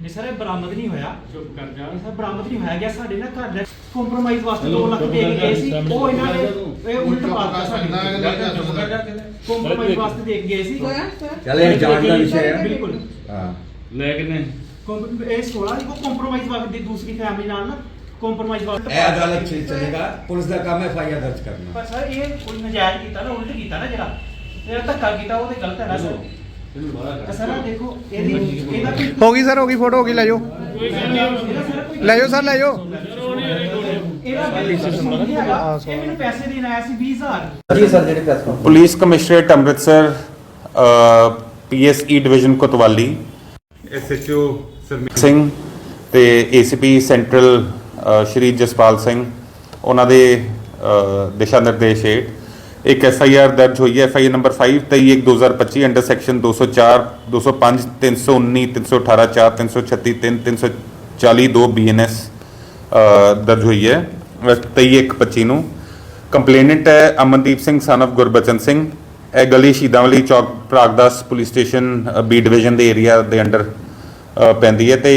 ਨਹੀਂ ਸਰ ਇਹ ਬਰਾਮਦ ਨਹੀਂ ਹੋਇਆ। ਚੁੱਪ ਕਰ ਜਾ। ਸਰ ਬਰਾਮਦ ਨਹੀਂ ਹੋਇਆ ਗਿਆ ਸਾਡੇ ਨਾ ਘਰ ਦਾ ਕੰਪਰੋਮਾਈਜ਼ ਵਾਸਤੇ ਹੈਲੋ, 2 ਲੱਖ ਦੇ ਕੇ ਗਏ ਸੀ। ਉਹ ਇਹਨਾਂ ਨੇ ਇਹ ਉਲਟ ਪਾਤਾ ਸਾਡੇ ਸਕਦਾ ਚੁੱਪ ਕਰ ਜਾ ਕਿਤੇ ਕੰਪਰੋਮਾਈਜ਼ ਵਾਸਤੇ ਦੇ ਕੇ ਗਏ ਸੀ। ਚੱਲ ਇਹ ਜਾਣ ਦਾ ਵਿਸ਼ਾ ਹੈ ਬਿਲਕੁਲ। ਹਾਂ। ਲੈ ਕਿਨੇ? ਕੰਪ- ਇਹ 16 ਦੀ ਉਹ ਕੰਪਰੋਮਾਈਜ਼ ਵਾਸਤੇ ਦੀ ਦੂਸਰੀ ਫੈਮਿਲੀ ਨਾਲ ਨਾ ਕੰਪਰੋਮਾਈਜ਼ ਵਾਸਤੇ ਇਹ ਅਦਾਲਤ ਚ ਚੱਲੇਗਾ। ਪੁਲਿਸ ਦਾ ਕੰਮ ਹੈ ਐਫਆਈਆਰ ਦਰਜ ਕਰਨਾ। ਪਰ ਸਰ ਇਹ ਕੋਈ ਨਜਾਇਜ਼ ਕੀਤਾ ਨਾ ਉਲਟ ਕੀਤਾ ਨਾ ਜਿਹੜਾ। ਇਹ ਧੱਕਾ ਕੀਤਾ ਉਹ ਤੇ ਗਲਤ ਹੈ ਨਾ ਸਰ। ਸਰ ਆਹ ਦੇਖੋ ਇਹਦੀ ਇਹਦਾ ਕੋਈ ਹੋ ਗਈ ਸਰ ਹੋ ਗਈ ਫੋਟੋ ਹੋ ਗਈ ਲੈ ਜਾਓ। ਇਹਦਾ ਸਰ ਕੋਈ ਲੈ ਜਾਓ ਸਰ ਲੈ ਜਾਓ। ਇਹਦਾ ਕੋਈ ਕਸੂਰ ਨਹੀਂ ਹੈਗਾ। ਇਹ ਮੈਨੂੰ ਪੈਸੇ ਦੇਣ ਆਇਆ ਸੀ 20000 ਜੀ ਸਰ ਜਿਹੜੇ press police commissionerate Amritsar PSE division Kotwali SHO Sarmeet Singh ਤੇ ਏਸੀਪੀ ਸੈਂਟਰਲ ਅ, ਸ਼੍ਰੀ ਜਸਪਾਲ ਸਿੰਘ ਉਹਨਾਂ ਦੇ ਅ, ਦਿਸ਼ਾ ਨਿਰਦੇਸ਼ ਹੇਠ ਇੱਕ ਐੱਫ ਆਈ ਆਰ ਦਰਜ ਹੋਈ ਹੈ F I R number 5 23 2025 under section 204 205 319 318 4 336 3 340 2 BNS ਦਰਜ ਹੋਈ ਹੈ। 23 25 ਨੂੰ। ਕੰਪਲੇਨੈਂਟ ਹੈ ਅਮਨਦੀਪ ਸਿੰਘ ਸਨ of ਗੁਰਬਚਨ ਸਿੰਘ। ਇਹ ਗਲੀ ਸ਼ਹੀਦਾਂ ਵਾਲੀ ਚੌਕ Pragdas police station B division ਦੇ ਏਰੀਆ ਦੇ ਅੰਡਰ ਪੈਂਦੀ ਹੈ ਤੇ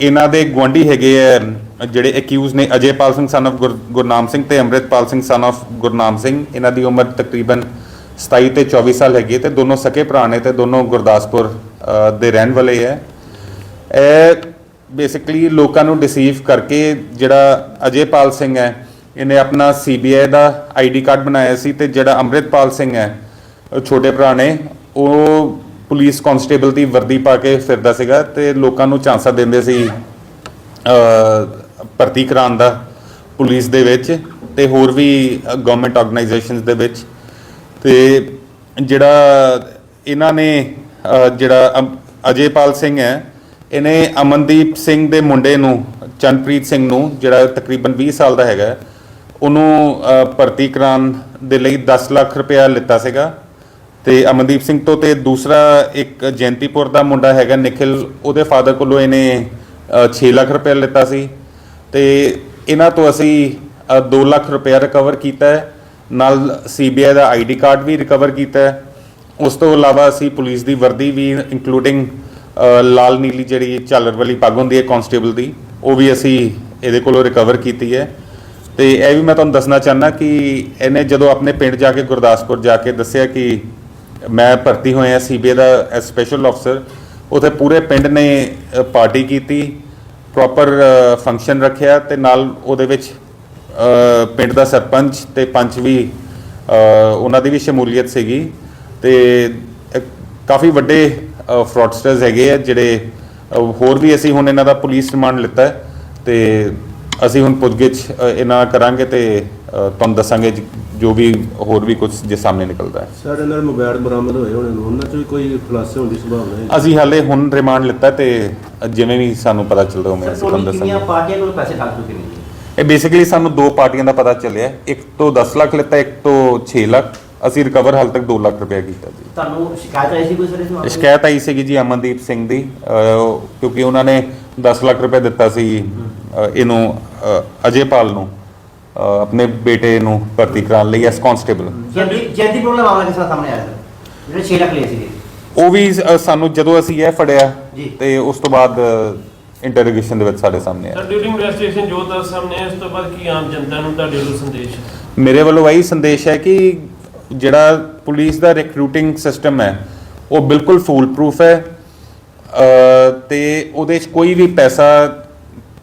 ਇਹਨਾਂ ਦੇ ਗੁਆਂਢੀ ਹੈਗੇ ਆ ਜਿਹੜੇ ਅਕਿਊਜ਼ ਨੇ ਅਜੇਪਾਲ ਸਿੰਘ ਸਨ of ਗੁਰ- ਗੁਰਨਾਮ ਸਿੰਘ ਤੇ ਅੰਮ੍ਰਿਤਪਾਲ ਸਿੰਘ ਸਨ of ਗੁਰਨਾਮ ਸਿੰਘ, ਇਹਨਾਂ ਦੀ ਉਮਰ ਤਕਰੀਬਨ 27 ਤੇ 24 ਸਾਲ ਹੈਗੀ ਹੈ ਤੇ ਦੋਨੋਂ ਸਕੇ ਭਰਾ ਨੇ ਤੇ ਦੋਨੋਂ ਗੁਰਦਾਸਪੁਰ ਦੇ ਰਹਿਣ ਵਾਲੇ ਹੈ। ਇਹ ਬੇਸਿਕਲੀ ਲੋਕਾਂ ਨੂੰ ਡਿਸੀਵ ਕਰਕੇ ਜਿਹੜਾ ਅਜੇਪਾਲ ਸਿੰਘ ਹੈ, ਇਹਨੇ ਆਪਣਾ ਸੀਬੀਆਈ ਦਾ ਆਈਡੀ ਕਾਰਡ ਬਣਾਇਆ ਸੀ ਤੇ ਜਿਹੜਾ ਅੰਮ੍ਰਿਤਪਾਲ ਸਿੰਘ ਹੈ ਛੋਟੇ ਭਰਾ ਨੇ, ਉਹ ਪੁਲਿਸ ਕਾਂਸਟੇਬਲ ਦੀ ਵਰਦੀ ਪਾ ਕੇ ਫਿਰਦਾ ਸੀਗਾ ਤੇ ਲੋਕਾਂ ਨੂੰ ਝਾਂਸਾ ਦਿੰਦੇ ਸੀ ਭਰਤੀ ਕਰਾਉਣ ਦਾ ਪੁਲਿਸ ਦੇ ਵਿੱਚ ਤੇ ਹੋਰ ਵੀ ਗਵਰਨਮੈਂਟ ਆਰਗੇਨਾਈਜੇਸ਼ਨਸ ਦੇ ਵਿੱਚ। ਤੇ ਜਿਹੜਾ ਇਹਨਾਂ ਨੇ ਅ, ਜਿਹੜਾ ਅਮ- ਅਜੇਪਾਲ ਸਿੰਘ ਹੈ ਇਹਨੇ ਅਮਨਦੀਪ ਸਿੰਘ ਦੇ ਮੁੰਡੇ ਨੂੰ ਚੰਨਪ੍ਰੀਤ ਸਿੰਘ ਨੂੰ ਜਿਹੜਾ ਤਕਰੀਬਨ 20 ਸਾਲ ਦਾ ਹੈਗਾ ਉਹਨੂੰ ਭਰਤੀ ਕਰਾਉਣ ਦੇ ਲਈ 10 ਲੱਖ ਰੁਪਇਆ ਲਿੱਤਾ ਸੀਗਾ। ਤੇ ਅਮਨਦੀਪ ਸਿੰਘ ਤੋਂ ਤੇ ਦੂਸਰਾ ਇੱਕ ਜੈਂਤੀਪੁਰ ਦਾ ਮੁੰਡਾ ਹੈਗਾ ਨikhil ਉਹਦੇ ਫਾਦਰ ਕੋਲੋਂ ਇਹਨੇ 6 ਲੱਖ ਰੁਪਇਆ ਲਿੱਤਾ ਸੀ। ਤੇ ਇਹਨਾਂ ਤੋਂ ਅਸੀਂ 2 ਲੱਖ ਰੁਪਇਆ ਰਿਕਵਰ ਕੀਤਾ ਹੈ। ਨਾਲ ਸੀਬੀਆਈ ਦਾ ਆਈਡੀ ਕਾਰਡ ਵੀ ਰਿਕਵਰ ਕੀਤਾ ਹੈ। ਉਸ ਤੋਂ ਇਲਾਵਾ ਅਸੀਂ ਪੁਲਿਸ ਦੀ ਵਰਦੀ ਵੀ ਇਨਕਲੂਡਿੰਗ ਲਾਲ ਨੀਲੀ ਜਿਹੜੀ ਝਾਲਰ ਵਾਲੀ ਪੱਗ ਹੁੰਦੀ ਹੈ ਕਾਂਸਟੇਬਲ ਦੀ, ਉਹ ਵੀ ਅਸੀਂ ਇਹਦੇ ਕੋਲੋਂ ਰਿਕਵਰ ਕੀਤੀ ਹੈ। ਤੇ ਇਹ ਵੀ ਮੈਂ ਤੁਹਾਨੂੰ ਦੱਸਣਾ ਚਾਹਨਾ ਕਿ ਇਹਨੇ ਜਦੋਂ ਆਪਣੇ ਪਿੰਡ ਜਾ ਕੇ ਗੁਰਦਾਸਪੁਰ ਜਾ ਕੇ ਦੱਸਿਆ ਕਿ ਮੈਂ ਭਰਤੀ ਹੋਇਆ ਸੀਬੀਆਈ ਦਾ ਸਪੈਸ਼ਲ ਅਫਸਰ ਉਥੇ ਪੂਰੇ ਪਿੰਡ ਨੇ ਪਾਰਟੀ ਕੀਤੀ। ਪ੍ਰੋਪਰ ਫੰਕਸ਼ਨ ਰੱਖਿਆ ਤੇ ਨਾਲ ਉਹਦੇ ਵਿੱਚ ਪਿੰਡ ਦਾ ਸਰਪੰਚ ਤੇ ਪੰਚ ਵੀ ਉਹਨਾਂ ਦੀ ਵੀ ਸ਼ਮੂਲੀਅਤ ਸੀਗੀ ਤੇ ਕਾਫੀ ਵੱਡੇ ਫਰਾਡਸਟਰਸ ਹੈਗੇ ਆ ਜਿਹੜੇ ਹੋਰ ਵੀ ਅਸੀਂ ਹੁਣ ਇਹਨਾਂ ਦਾ ਪੁਲਿਸ ਰਿਮਾਂਡ ਲਿੱਤਾ ਹੈ ਤੇ ਅਸੀਂ ਹੁਣ ਪੁੱਛਗਿੱਛ ਅ, ਇਹਨਾਂ ਨਾਲ ਕਰਾਂਗੇ ਤੇ ਅ, ਤੁਹਾਨੂੰ ਦੱਸਾਂਗੇ ਜ- ਜੋ ਵੀ ਹੋਰ ਵੀ ਕੁਝ ਜੇ ਸਾਹਮਣੇ ਨਿਕਲਦਾ ਹੈ। ਸਾਡੇ ਨਾਲ ਮੋਬਾਈਲ ਬਰਾਮਦ ਹੋਏ ਹੋਣੇ ਨੂੰ ਉਹਨਾਂ 'ਚ ਵੀ ਕੋਈ ਖੁਲਾਸੇ ਹੋਣ ਦੀ ਸੰਭਾਵਨਾ ਹੈ? ਅਸੀਂ ਹਾਲੇ ਹੁਣ ਰਿਮਾਂਡ ਲਿੱਤਾ ਤੇ ਜਿਵੇਂ ਵੀ ਸਾਨੂੰ ਪਤਾ ਚੱਲਦਾ ਉਵੇਂ ਸਰ ਅਸੀਂ ਤੁਹਾਨੂੰ ਟੋਟਲ ਕਿੰਨੀਆਂ ਦੱਸਾਂਗੇ ਪਾਰਟੀਆਂ ਕੋਲ ਪੈਸੇ ਠੱਗ ਚੁੱਕੇ ਨੇ? ਇਹ ਬੇਸਿਕਲੀ ਸਾਨੂੰ ਦੋ ਪਾਰਟੀਆਂ ਦਾ ਪਤਾ ਚੱਲਿਆ। ਇੱਕ ਤੋਂ 10 ਲੱਖ ਲਿੱਤਾ ਇੱਕ ਤੋਂ 6 ਲੱਖ। ਅਸੀਂ ਰਿਕਵਰ ਹਾਲ ਤੱਕ 2 ਲੱਖ ਰੁਪਏ ਕੀਤਾ ਜੀ। ਤੁਹਾਨੂੰ ਸ਼ਿਕਾਇਤ ਆਈ ਸੀ ਕੋਈ ਸਰ ਇਸ ਮਾਮਲੇ? ਸ਼ਿਕਾਇਤ ਆਈ ਸੀਗੀ ਜੀ ਅਮਨਦੀਪ ਸਿੰਘ ਦੀ। ਅਹ, ਕਿਉਂਕਿ ਉਹਨਾਂ ਨੇ 10 ਲੱਖ ਰੁਪਏ ਦਿੱਤਾ ਸੀ ਅਹ, ਇਹਨੂੰ ਅਜੇਪਾਲ ਨੂੰ ਅਹ, ਆਪਣੇ ਬੇਟੇ ਨੂੰ ਭਰਤੀ ਕਰਾਉਣ ਲਈ ਐਸ ਕਾਂਸਟੇਬਲ ਜੈਂਤੀ ਜੈਂਤੀ ਪ੍ਰੋਬਲਮ ਮਾਮਲਾ ਕਿਸ ਤਰ੍ਹਾਂ ਸਾਹਮਣੇ ਆਇਆ ਸਰ ਜਿਹੜੇ 6 ਲੱਖ ਲਏ ਸੀਗੇ। ਉਹ ਵੀ ਸਾਨੂੰ ਜਦੋਂ ਅਸੀਂ ਇਹ ਫੜਿਆ। ਤੇ ਉਸ ਤੋਂ ਬਾਅਦ ਇੰਟਰੋਗੇਸ਼ਨ ਦੇ ਵਿੱਚ ਸਾਡੇ ਸਾਹਮਣੇ ਸਰ ਆਇਆ ਡਿਊਟੀ ਇਨਵੈਸਟੀਗੇਸ਼ਨ ਜੋ ਦੱਸ ਸਾਹਮਣੇ ਇਸ ਤੋਂ ਬਾਅਦ ਕੀ ਆਮ ਜਨਤਾ ਨੂੰ ਤੁਹਾਡੇ ਵੱਲੋਂ ਸੰਦੇਸ਼ ਹੈ? ਮੇਰੇ ਵੱਲੋਂ ਇਹੀ ਸੰਦੇਸ਼ ਹੈ ਕਿ ਜਿਹੜਾ ਪੁਲਿਸ ਦਾ ਰਿਕਰੂਟਿੰਗ ਸਿਸਟਮ ਹੈ ਉਹ ਬਿਲਕੁਲ ਫੂਲ ਪ੍ਰੂਫ ਹੈ ਤੇ ਉਹਦੇ 'ਚ ਕੋਈ ਵੀ ਪੈਸਾ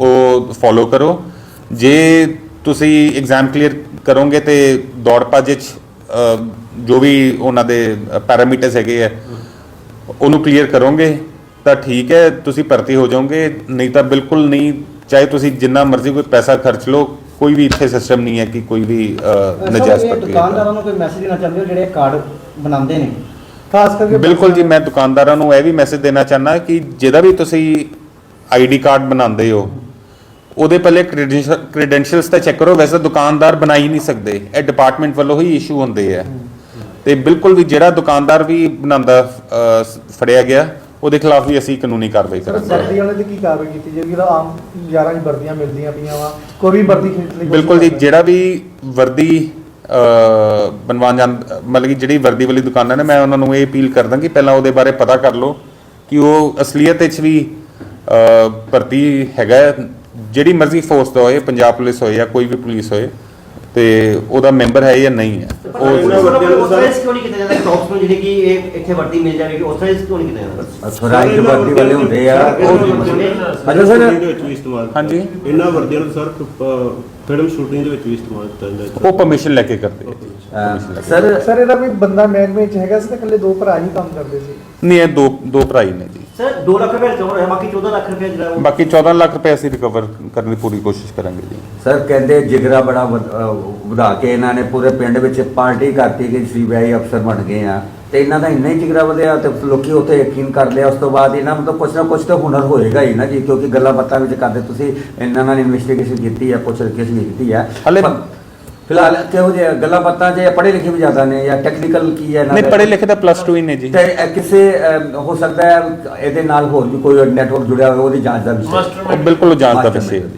ਉਹ ਫੋਲੋ ਕਰੋ। ਜੇ ਤੁਸੀਂ ਐਗਜ਼ਾਮ ਕਲੀਅਰ ਕਰੋਗੇ ਤੇ ਦੌੜ ਭੱਜ ਵਿੱਚ ਜੋ ਵੀ ਉਹਨਾਂ ਦੇ ਪੈਰਾਮੀਟਰਸ ਹੈਗੇ ਆ ਉਹਨੂੰ ਕਲੀਅਰ ਕਰੋਗੇ ਤਾਂ ਠੀਕ ਹੈ ਤੁਸੀਂ ਭਰਤੀ ਹੋ ਜਾਓਗੇ। ਨਹੀਂ ਤਾਂ ਬਿਲਕੁਲ ਨਹੀਂ ਚਾਹੇ ਤੁਸੀਂ ਜਿੰਨਾ ਮਰਜ਼ੀ ਕੋਈ ਪੈਸਾ ਖਰਚ ਲਓ ਕੋਈ ਵੀ ਇੱਥੇ ਸਿਸਟਮ ਨਹੀਂ ਹੈ ਕਿ ਕੋਈ ਵੀ ਨਜਾਇਜ਼ ਪ੍ਰਕਿਰਿਆ ਦੁਕਾਨਦਾਰਾਂ ਨੂੰ ਕੋਈ ਮੈਸੇਜ ਦੇਣਾ ਚਾਹੁੰਦੇ ਹੋ ਜਿਹੜੇ ਕਾਰਡ ਬਣਾਉਂਦੇ ਨੇ? ਖਾਸ ਕਰਕੇ ਬਿਲਕੁਲ ਜੀ ਮੈਂ ਦੁਕਾਨਦਾਰਾਂ ਨੂੰ ਇਹ ਵੀ ਮੈਸੇਜ ਦੇਣਾ ਚਾਹਨਾ ਕਿ ਜਿਹਦਾ ਵੀ ਤੁਸੀਂ ਆਈਡੀ ਕਾਰਡ ਬਣਾਉਂਦੇ ਹੋ ਉਹਦੇ ਪਹਿਲੇ ਕ੍ਰੈਡੈਂਸ਼ੀਅਲਸ ਤਾਂ ਚੈੱਕ ਕਰੋ ਵੈਸੇ ਦੁਕਾਨਦਾਰ ਬਣਾ ਹੀ ਨਹੀਂ ਸਕਦੇ। ਇਹ ਡਿਪਾਰਟਮੈਂਟ ਵੱਲੋਂ ਹੀ ਇਸ਼ੂ ਹੁੰਦੇ ਆ। ਤੇ ਬਿਲਕੁਲ ਵੀ ਜਿਹੜਾ ਦੁਕਾਨਦਾਰ ਵੀ ਬਣਾਉਂਦਾ ਫੜਿਆ ਗਿਆ ਉਹਦੇ ਖਿਲਾਫ ਵੀ ਅਸੀਂ ਕਾਨੂੰਨੀ ਕਾਰਵਾਈ ਕਰਾਂਗੇ। ਵਰਦੀ ਵਾਲੇ ਤੇ ਕੀ ਕਾਰਵਾਈ ਕੀਤੀ ਜਾਏਗੀ ਜਿਹੜਾ ਆਮ ਯਾਰਾਂ ਦੀ ਵਰਦੀਆਂ ਮਿਲਦੀਆਂ ਪਈਆਂ ਵਾ ਕੋਈ ਵੀ ਵਰਦੀ ਖਰੀਦ ਲਈ ਬਿਲਕੁਲ ਜੀ ਜਿਹੜਾ ਵੀ ਵਰਦੀ ਬਣਵਾਉਣ ਜਾਂ ਮਤਲਬ ਕਿ ਜਿਹੜੀ ਵਰਦੀ ਵਾਲੀ ਦੁਕਾਨਾਂ ਨੇ ਮੈਂ ਉਹਨਾਂ ਨੂੰ ਇਹ ਅਪੀਲ ਕਰਦਾ ਕਿ ਪਹਿਲਾਂ ਉਹਦੇ ਬਾਰੇ ਪਤਾ ਕਰ ਲਓ ਕਿ ਉਹ ਅਸਲੀਅਤ ਵਿੱਚ ਵੀ ਭਰਤੀ ਹੈਗਾ। ਜਿਹੜੀ ਮਰਜ਼ੀ ਫੋਰਸ ਦਾ ਹੋਏ ਪੰਜਾਬ ਪੁਲਿਸ ਹੋਏ ਜਾਂ ਕੋਈ ਵੀ ਪੁਲਿਸ ਹੋਏ ਤੇ ਉਹਦਾ ਮੈਂਬਰ ਹੈ ਜਾਂ ਨਹੀਂ ਹੈ ਉਹ ਸਵਰਾਜ ਪਾਰਟੀ ਵਾਲੇ ਹੁੰਦੇ ਆ। ਅੱਛਾ ਸਰ। ਹਾਂਜੀ। ਇਹਨਾਂ ਵਰਦੀਆਂ ਨੂੰ ਸਰ ਫਿਲਮ ਸ਼ੂਟਿੰਗ ਦੇ ਵਿੱਚ ਵੀ ਇਸਤੇਮਾਲ ਕੀਤਾ ਜਾਂਦਾ ਹੈ ਉਹ ਪਰਮਿਸ਼ਨ ਲੈ ਕੇ ਕਰਦੇ ਆ। ਅਹ, ਸਰ ਸਰ ਇਹਦਾ ਕੋਈ ਬੰਦਾ ਮਹਿਕਮੇ ਚ ਹੈਗਾ ਸੀ ਤਾਂ ਇਕੱਲੇ ਦੋ ਭਰਾ ਹੀ ਕੰਮ ਕਰਦੇ ਸੀ? ਨਹੀਂ ਇਹ ਦੋ ਦੋ ਭਰਾ ਹੀ ਨੇ ਜੀ। ਸਰ 2 ਲੱਖ ਰੁਪਏ ਰਿਕਵਰ ਹੋਇਆ ਬਾਕੀ 14 ਲੱਖ ਰੁਪਏ ਜਿਹੜਾ ਉਹ ਬਾਕੀ 14 ਲੱਖ ਰੁਪਏ ਅਸੀਂ ਰਿਕਵਰ ਕਰਨ ਦੀ ਪੂਰੀ ਕੋਸ਼ਿਸ਼ ਕਰਾਂਗੇ ਜੀ। ਸਰ ਕਹਿੰਦੇ ਜਿਗਰਾ ਬੜਾ ਵਧ- ਅਹ ਵਧਾ ਕੇ ਇਹਨਾਂ ਨੇ ਪੂਰੇ ਪਿੰਡ ਵਿੱਚ ਪਾਰਟੀ ਕਰਤੀ ਕਿ ਸੀਬੀਆਈ ਅਫਸਰ ਬਣ ਗਏ ਆ। ਤੇ ਇਹਨਾਂ ਦਾ ਇੰਨਾ ਹੀ ਜਿਗਰਾ ਵਧਿਆ ਤੇ ਲੋਕੀ ਉੱਥੇ ਯਕੀਨ ਕਰ ਲਿਆ ਉਸ ਤੋਂ ਬਾਅਦ ਇਹਨਾਂ ਮਤਲਬ ਕੁਛ ਨਾ ਕੁਛ ਤਾਂ ਹੁਨਰ ਹੋਏਗਾ ਹੀ ਨਾ ਜੀ ਕਿਉਂਕਿ ਗੱਲਾਂ ਬਾਤਾਂ ਵਿੱਚ ਕਰਦੇ ਤੁਸੀਂ ਇਹਨਾਂ ਨਾਲ ਇਨਵੈਸਟੀਗੇਸ਼ਨ ਕੀਤੀ ਹੈ ਪੁੱਛ ਰਿਕੇਸ਼ ਵੀ ਕੀਤੀ ਹੈ ਹਾਲੇ- ਪਰ ਫਿਲਹਾਲ ਕਿਹੋ ਜਿਹੇ ਗੱਲਾਂ ਬਾਤਾਂ ਜੇ ਪੜ੍ਹੇ ਲਿਖੇ ਵੀ ਜ਼ਿਆਦਾ ਨੇ ਜਾਂ ਟੈਕਨੀਕਲ ਕੀ ਹੈ ਇਹਨਾਂ ਨਹੀਂ? ਪੜ੍ਹੇ ਲਿਖੇ ਤਾਂ ਪਲੱਸ 2 ਹੀ ਨੇ ਜੀ ਤੇ ਇਹ ਕਿਸੇ ਹੋ ਸਕਦਾ ਹੈ ਇਹਦੇ ਨਾਲ ਹੋਰ ਵੀ ਕੋਈ ਨੈਟਵਰਕ ਜੁੜਿਆ ਹੋਵੇ ਉਹਦੀ ਜਾਂਚ ਦਾ ਵਿਸ਼ਾ ਉਹ ਬਿਲਕੁਲ ਜਾਂਚ ਦਾ। ਵਿਸ਼ੇ ਹੈ